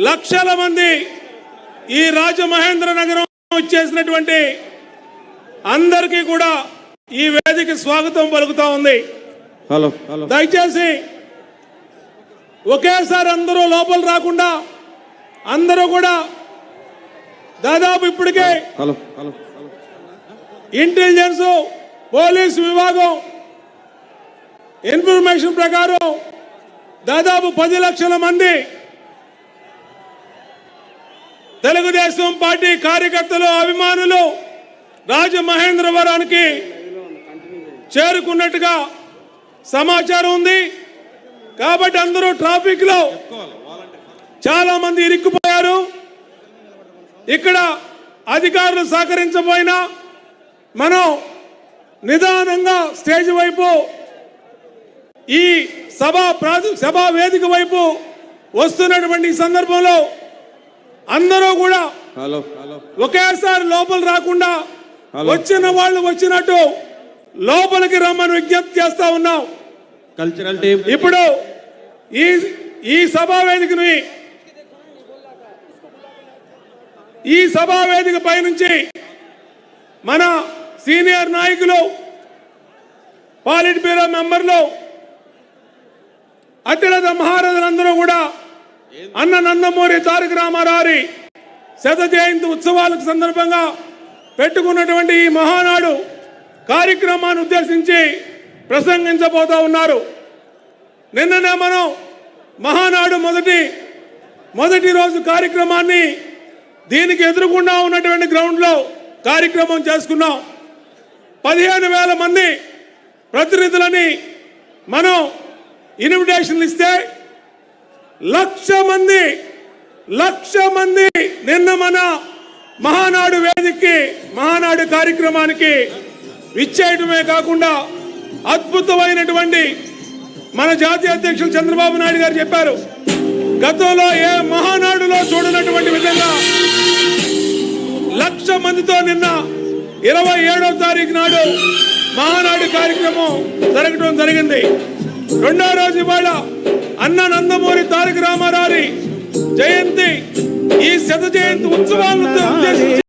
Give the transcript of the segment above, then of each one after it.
లక్షల మంది ఈ రాజమహేంద్ర నగరం వచ్చేసినటువంటి అందరికీ కూడా ఈ వేదిక స్వాగతం పలుకుతా ఉంది. హలో. దయచేసి ఒకేసారి అందరూ లోపల రాకుండా అందరూ కూడా దాదాపు ఇప్పటికే ఇంటెలిజెన్స్ పోలీస్ విభాగం ఇన్ఫర్మేషన్ ప్రకారం దాదాపు పది లక్షల మంది తెలుగుదేశం పార్టీ కార్యకర్తలు అభిమానులు రాజమహేంద్రవరానికి చేరుకున్నట్టుగా సమాచారం ఉంది. కాబట్టి అందరూ ట్రాఫిక్లో చాలా మంది ఇరుక్కుపోయారు. ఇక్కడ అధికారులు సహకరించబోయినా మనం నిదానంగా స్టేజ్ వైపు ఈ సభా ప్రాధ సభా వేదిక వైపు వస్తున్నటువంటి సందర్భంలో అందరూ కూడా ఒకేసారి లోపల రాకుండా. వచ్చిన వాళ్ళు వచ్చినట్టు లోపలికి రమ్మని విజ్ఞప్తి చేస్తా ఉన్నాం. కల్చరల్ టీమ్ ఇప్పుడు ఈ ఈ సభా వేదికని ఈ సభా వేదిక పైనుంచి మన సీనియర్ నాయకులు పాలిట్ బ్యూరో మెంబర్లు అతిరథ మహారథులందరూ కూడా అన్న నందమూరి తారక రామారావు శత జయంతి ఉత్సవాలకు సందర్భంగా పెట్టుకున్నటువంటి ఈ మహానాడు కార్యక్రమాన్ని ఉద్దేశించి ప్రసంగించబోతా ఉన్నారు. నిన్ననే మనం మహానాడు మొదటి మొదటి రోజు కార్యక్రమాన్ని దీనికి ఎదురుగుండా ఉన్నటువంటి గ్రౌండ్లో కార్యక్రమం చేసుకున్నాం. పదిహేను వేల మంది ప్రతినిధులని మనం ఇన్విటేషన్లు ఇస్తే లక్ష మంది లక్ష మంది నిన్న మన మహానాడు వేదికకి మహానాడు కార్యక్రమానికి విచ్చేయటమే కాకుండా అద్భుతమైనటువంటి మన జాతీయ అధ్యక్షులు చంద్రబాబు నాయుడు గారు చెప్పారు. గతంలో ఏ మహానాడులో చూడనటువంటి విధంగా లక్ష మందితో నిన్న ఇరవై ఏడో తారీఖు నాడు మహానాడు కార్యక్రమం జరగడం జరిగింది. రెండో రోజు ఇవాళ అన్న నందమూరి తారక రామారావు జయంతి. ఈ శత జయంతి ఉత్సవాలను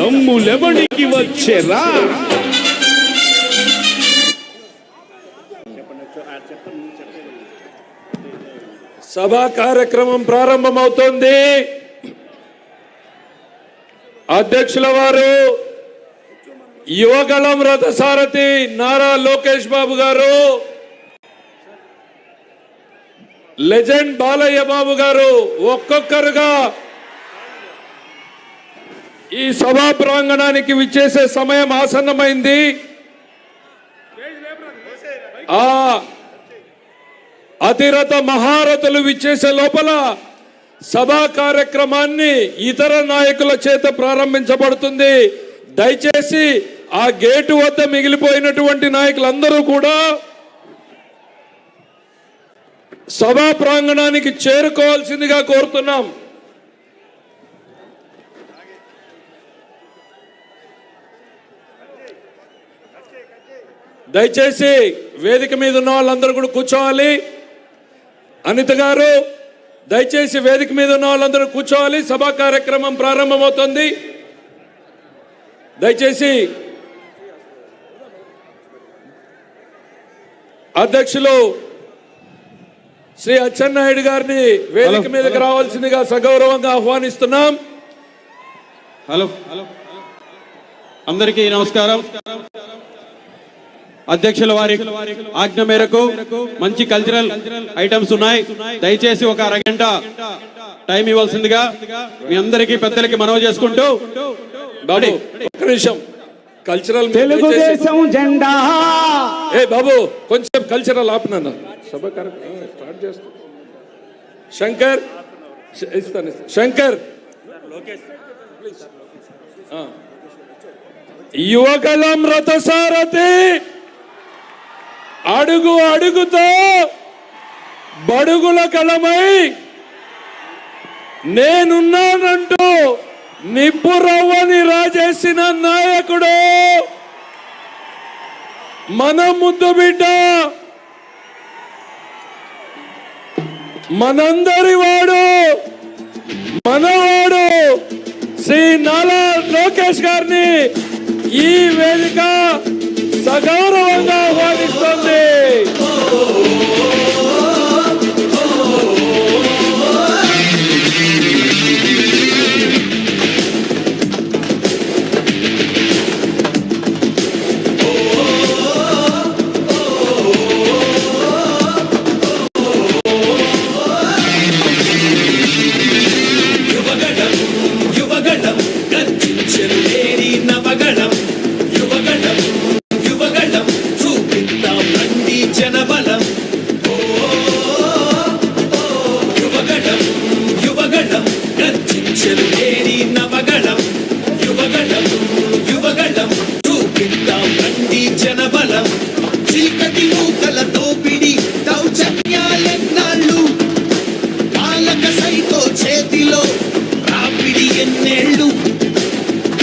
దమ్ములెవడికి వచ్చేరా సభా కార్యక్రమం ప్రారంభమవుతోంది. అధ్యక్షుల వారు యువగళం రథసారథి నారా లోకేష్ బాబు గారు లెజెండ్ బాలయ్య బాబు గారు ఒక్కొక్కరుగా ఈ సభా ప్రాంగణానికి విచ్చేసే సమయం ఆసన్నమైంది. ఆ అతిరథ మహారథులు విచ్చేసే లోపల సభా కార్యక్రమాన్ని ఇతర నాయకుల చేత ప్రారంభించబడుతుంది. దయచేసి ఆ గేటు వద్ద మిగిలిపోయినటువంటి నాయకులందరూ కూడా సభా ప్రాంగణానికి చేరుకోవాల్సిందిగా కోరుతున్నాం. దయచేసి వేదిక మీద ఉన్న వాళ్ళందరూ కూడా కూర్చోవాలి. అనిత గారు దయచేసి వేదిక మీద ఉన్న వాళ్ళందరూ కూర్చోవాలి. సభా కార్యక్రమం ప్రారంభమవుతుంది. దయచేసి అధ్యక్షులు శ్రీ అచ్చెన్నాయుడు గారిని వేదిక మీదకి. రావాల్సిందిగా సగౌరవంగా ఆహ్వానిస్తున్నాం. Hello hello. అందరికీ నమస్కారం. అధ్యక్షుల వారి ఆజ్ఞ మేరకు మంచి కల్చరల్ ఐటమ్స్ ఉన్నాయి. దయచేసి ఒక అరగంట టైం ఇవ్వాల్సిందిగా మీ అందరికీ పెద్దలకి మనవి చేసుకుంటూ బాబు ఒక్క నిమిషం. కల్చరల్ తెలుగుదేశం జెండా. ఏ బాబు కొంచెం కల్చరల్ ఆపనన్న సభ కార్యక్రమం స్టార్ట్ చేస్తా. శంకర్ ఇస్తాను. శంకర్. యువకలం రథసారథి అడుగు అడుగుతో బడుగుల కలమై నేనున్నానంటూ నిప్పు రవ్వని రాజేసిన నాయకుడు. మన ముద్దు బిడ్డ మనందరి వాడు మనవాడు శ్రీ నాలా లోకేష్ గారిని ఈ వేదిక Sakaura Wanga, Juan Istonde.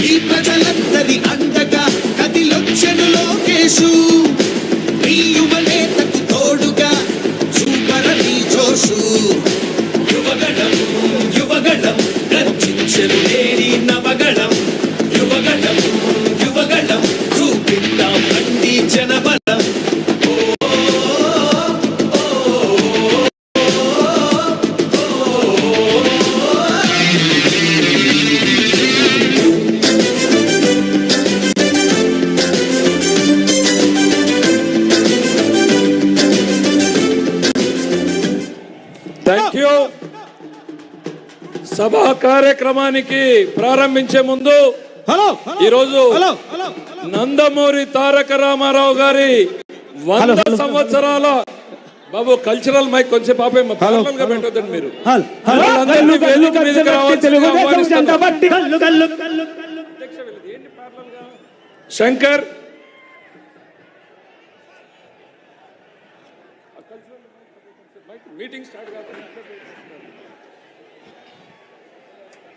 ఈ ప్రజలందరి అండగా కదిలొచ్చెను లోకేశు. సభా కార్యక్రమానికి ప్రారంభించే ముందు ఈరోజు నందమూరి తారక రామారావు గారి వంద సంవత్సరాల బాబు కల్చరల్ మైక్ కొంచెం పాపే గా పెట్టొద్దండి మీరు. హల్ హల్. వాళ్ళందరినీ కల్లు కల్లు వేదిక మీదకి కచ్చబెట్టి రావాల్సిందిగా తెలుగుదేశం జెండా ఆహ్వానిస్తున్నాం. పట్టి కల్లు కల్లు కల్లు శంకర్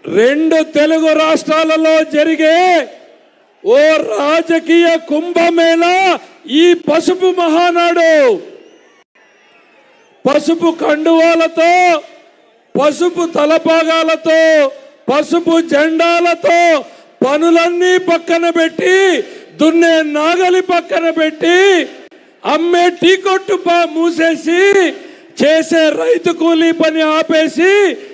రెండు తెలుగు రాష్ట్రాలలో జరిగే ఓ రాజకీయ కుంభమేళ ఈ పసుపు మహానాడు. పసుపు కండువాలతో పసుపు తలపాగాలతో పసుపు జెండాలతో పనులన్నీ పక్కన పెట్టి దున్నే నాగలి పక్కన పెట్టి అమ్మే టీ కొట్టు మూసేసి చేసే రైతు కూలీ పని ఆపేసి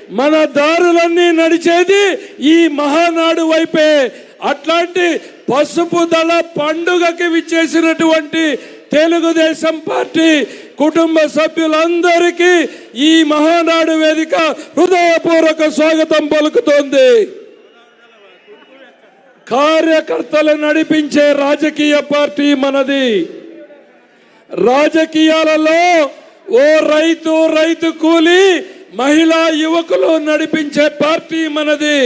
మన దారులన్నీ నడిచేది ఈ మహానాడు వైపే. అట్లాంటి పసుపు దళ పండుగకి విచ్చేసినటువంటి తెలుగుదేశం పార్టీ కుటుంబ సభ్యులందరికీ ఈ మహానాడు వేదిక హృదయపూర్వక స్వాగతం పలుకుతోంది. కార్యకర్తలు నడిపించే రాజకీయ పార్టీ మనది. రాజకీయాలలో ఓ రైతు రైతు కూలి మహిళా యువకులు నడిపించే పార్టీ మనది.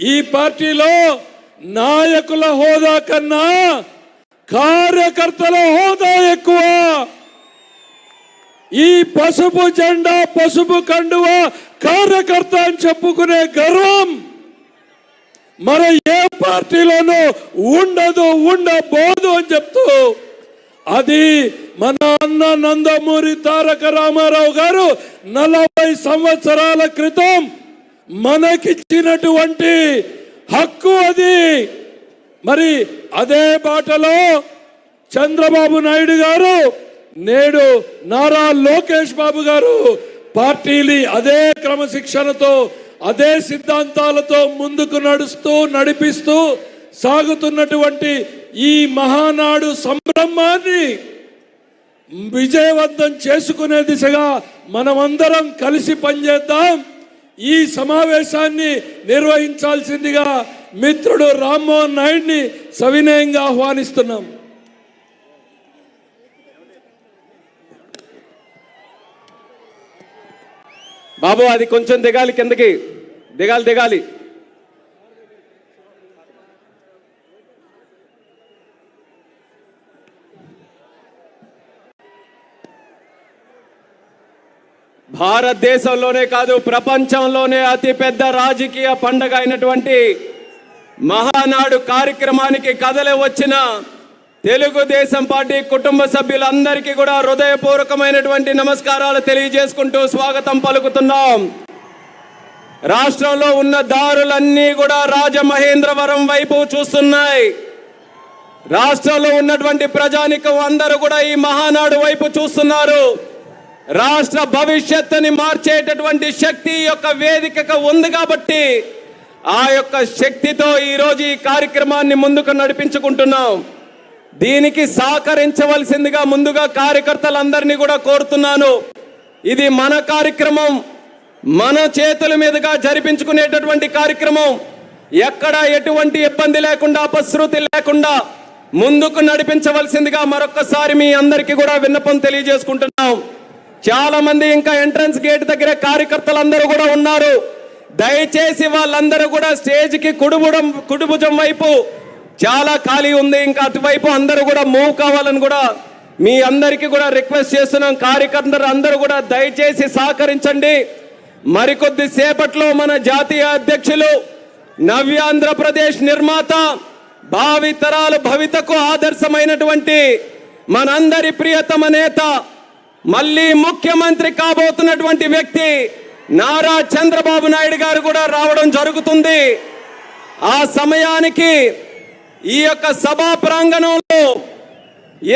ఈ పార్టీలో నాయకుల హోదా కన్నా కార్యకర్తల హోదా ఎక్కువ. ఈ పసుపు జెండా పసుపు కండువ కార్యకర్త అని చెప్పుకునే గర్వం మన ఏ పార్టీలోనూ ఉండదు ఉండబోదు అని చెప్తూ అది మన అన్న నందమూరి తారక రామారావు గారు నలభై సంవత్సరాల క్రితం మనకిచ్చినటువంటి హక్కు అది. మరి అదే బాటలో చంద్రబాబు నాయుడు గారు నేడు నారా లోకేష్ బాబు గారు పార్టీని అదే క్రమశిక్షణతో అదే సిద్ధాంతాలతో ముందుకు నడుస్తూ నడిపిస్తూ సాగుతున్నటువంటి ఈ మహానాడు సంభ్రమాన్ని విజయవంతం చేసుకునే దిశగా మనమందరం కలిసి పనిచేద్దాం. ఈ సమావేశాన్ని నిర్వహించాల్సిందిగా మిత్రుడు రామ్మోహన్ నాయుడిని సవినయంగా ఆహ్వానిస్తున్నాం. బాబు అది కొంచెం దిగాలి కిందకి. దిగాలి దిగాలి. భారతదేశంలోనే కాదు ప్రపంచంలోనే అతిపెద్ద రాజకీయ పండగ అయినటువంటి మహానాడు కార్యక్రమానికి కదలి వచ్చిన తెలుగుదేశం పార్టీ కుటుంబ సభ్యులందరికీ కూడా హృదయపూర్వకమైనటువంటి నమస్కారాలు తెలియజేసుకుంటూ స్వాగతం పలుకుతున్నాం. రాష్ట్రంలో ఉన్న దారులన్నీ కూడా రాజమహేంద్రవరం వైపు చూస్తున్నాయి. రాష్ట్రంలో ఉన్నటువంటి ప్రజానికం అందరూ కూడా ఈ మహానాడు వైపు చూస్తున్నారు. రాష్ట్ర భవిష్యత్తుని మార్చేటటువంటి శక్తి యొక్క వేదికగా ఉంది కాబట్టి ఆ యొక్క శక్తితో ఈరోజు ఈ కార్యక్రమాన్ని ముందుకు నడిపించుకుంటున్నాం. దీనికి సహకరించవలసిందిగా ముందుగా కార్యకర్తలందరినీ కూడా కోరుతున్నాను. ఇది మన కార్యక్రమం. మన చేతుల మీదుగా జరిపించుకునేటటువంటి కార్యక్రమం. ఎక్కడ ఎటువంటి ఇబ్బంది లేకుండా అపశృతి లేకుండా ముందుకు నడిపించవలసిందిగా మరొకసారి మీ అందరికీ కూడా విన్నపం తెలియజేసుకుంటున్నాం. చాలా మంది ఇంకా ఎంట్రన్స్ గేట్ దగ్గర కార్యకర్తలందరూ కూడా ఉన్నారు. దయచేసి వాళ్ళందరూ కూడా స్టేజ్కి కుడుబుడం కుడుభుజం వైపు చాలా ఖాళీ ఉంది. ఇంకా అటువైపు అందరూ కూడా మూవ్ కావాలని కూడా మీ అందరికీ కూడా రిక్వెస్ట్ చేస్తున్నాం. కార్యకర్తలు అందరూ కూడా దయచేసి సహకరించండి. మరికొద్ది సేపట్లో మన జాతీయ అధ్యక్షులు నవ్యాంధ్రప్రదేశ్ నిర్మాత భావి తరాల భవితకు ఆదర్శమైనటువంటి మనందరి ప్రియతమ నేత మళ్ళీ ముఖ్యమంత్రి కాబోతున్నటువంటి వ్యక్తి నారా చంద్రబాబు నాయుడు గారు కూడా రావడం జరుగుతుంది. ఆ సమయానికి ఈ యొక్క సభా ప్రాంగణంలో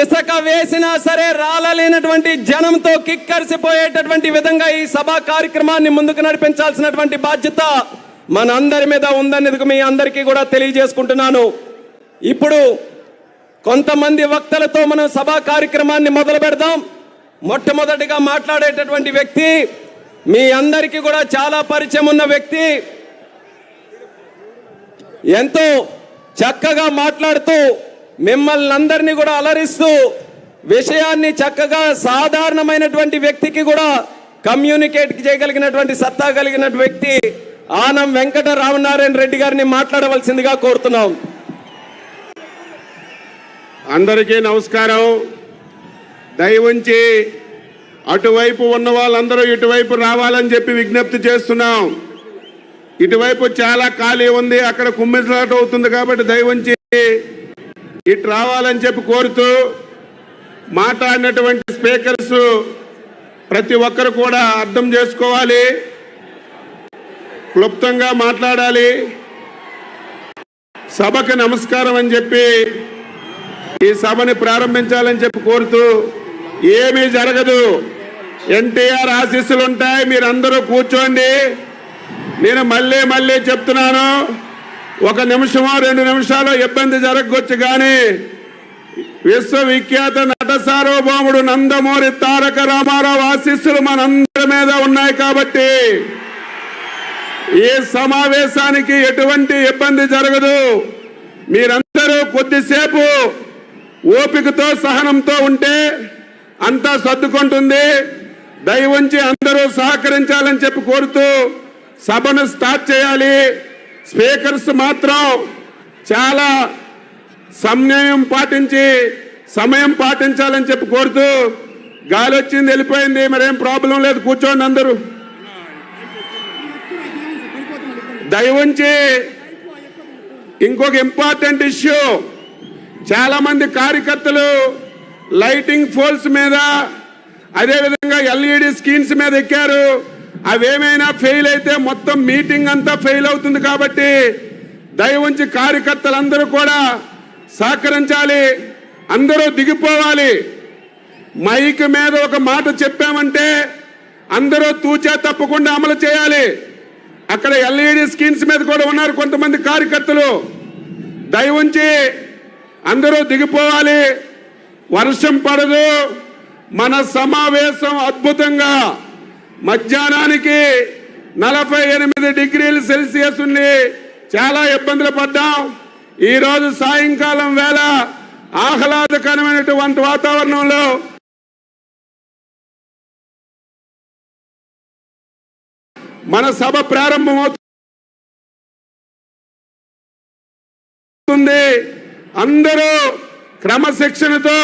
ఇసుక వేసినా సరే రాలలేనటువంటి జనంతో కిక్కరిసిపోయేటటువంటి విధంగా ఈ సభా కార్యక్రమాన్ని ముందుకు నడిపించాల్సినటువంటి బాధ్యత మనందరి మీద ఉందనేందుకు మీ అందరికీ కూడా తెలియజేసుకుంటున్నాను. ఇప్పుడు కొంతమంది వక్తలతో మనం సభా కార్యక్రమాన్ని మొదలు పెడదాం మొట్టమొదటిగా మాట్లాడేటటువంటి వ్యక్తి మీ అందరికీ కూడా చాలా పరిచయం ఉన్న వ్యక్తి. ఎంతో చక్కగా మాట్లాడుతూ మిమ్మల్ని అందరినీ కూడా అలరిస్తూ విషయాన్ని చక్కగా సాధారణమైనటువంటి వ్యక్తికి కూడా కమ్యూనికేట్ చేయగలిగినటువంటి సత్తా కలిగిన వ్యక్తి ఆనం వెంకట రామనారాయణ రెడ్డి గారిని మాట్లాడవలసిందిగా కోరుతున్నాం. అందరికీ నమస్కారం. దయవుంచి అటువైపు ఉన్న వాళ్ళందరూ ఇటువైపు రావాలని చెప్పి విజ్ఞప్తి చేస్తున్నాం. ఇటువైపు చాలా ఖాళీ ఉంది అక్కడ కుమ్మిసలాట అవుతుంది కాబట్టి దయవుంచి ఇటు రావాలని చెప్పి కోరుతూ మాట్లాడినటువంటి స్పీకర్స్ ప్రతి ఒక్కరు కూడా అర్థం చేసుకోవాలి. క్లుప్తంగా మాట్లాడాలి. సభకు నమస్కారం అని చెప్పి ఈ సభని ప్రారంభించాలని చెప్పి కోరుతూ ఏమీ జరగదు. ఎన్టీఆర్ ఆశీస్సులు ఉంటాయి మీరందరూ కూర్చోండి. నేను మళ్ళీ మళ్ళీ చెప్తున్నాను. ఒక నిమిషమో రెండు నిమిషాలు ఇబ్బంది జరగవచ్చు కానీ విశ్వవిఖ్యాత నట సార్వభౌముడు నందమూరి తారక రామారావు ఆశీస్సులు మనందరి మీద ఉన్నాయి కాబట్టి ఈ సమావేశానికి ఎటువంటి ఇబ్బంది జరగదు. మీరందరూ కొద్దిసేపు ఓపికతో సహనంతో ఉంటే అంతా సర్దుకుంటుంది. దయవుంచి అందరూ సహకరించాలని చెప్పి కోరుతూ సభను స్టార్ట్ చేయాలి. స్పీకర్స్ మాత్రం చాలా సమయం పాటించి సమయం పాటించాలని చెప్పి కోరుతూ గాలి వచ్చింది వెళ్ళిపోయింది. మరేం ప్రాబ్లం లేదు. కూర్చోండి అందరూ. దయవుంచి ఇంకొక ఇంపార్టెంట్ ఇష్యూ. చాలా మంది కార్యకర్తలు లైటింగ్ పోల్స్ మీద అదేవిధంగా ఎల్ఈడి స్క్రీన్స్ మీద ఎక్కారు. అవేమైనా ఫెయిల్ అయితే మొత్తం మీటింగ్ అంతా ఫెయిల్ అవుతుంది కాబట్టి దయవుంచి కార్యకర్తలందరూ కూడా సహకరించాలి. అందరూ దిగిపోవాలి. మైక్ మీద ఒక మాట చెప్పామంటే అందరూ తూచా తప్పకుండా అమలు చేయాలి. అక్కడ ఎల్ఈడి స్క్రీన్స్ మీద కూడా ఉన్నారు కొంతమంది కార్యకర్తలు. దయవుంచి అందరూ దిగిపోవాలి. వర్షం పడదు. మన సమావేశం అద్భుతంగా. మధ్యాహ్నానికి నలభై ఎనిమిది డిగ్రీలు సెల్సియస్ ఉంది. చాలా ఇబ్బందులు పడ్డాం. ఈరోజు సాయంకాలం వేళ ఆహ్లాదకరమైనటువంటి వాతావరణంలో మన సభ ప్రారంభమవుతుంది. అందరూ క్రమశిక్షణతో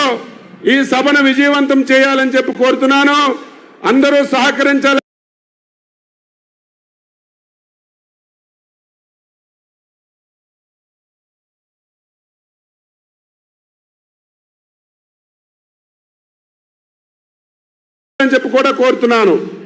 ఈ సభను విజయవంతం చేయాలని చెప్పి కోరుతున్నాను. అందరూ సహకరించాలి. అని చెప్పి కూడా కోరుతున్నాను.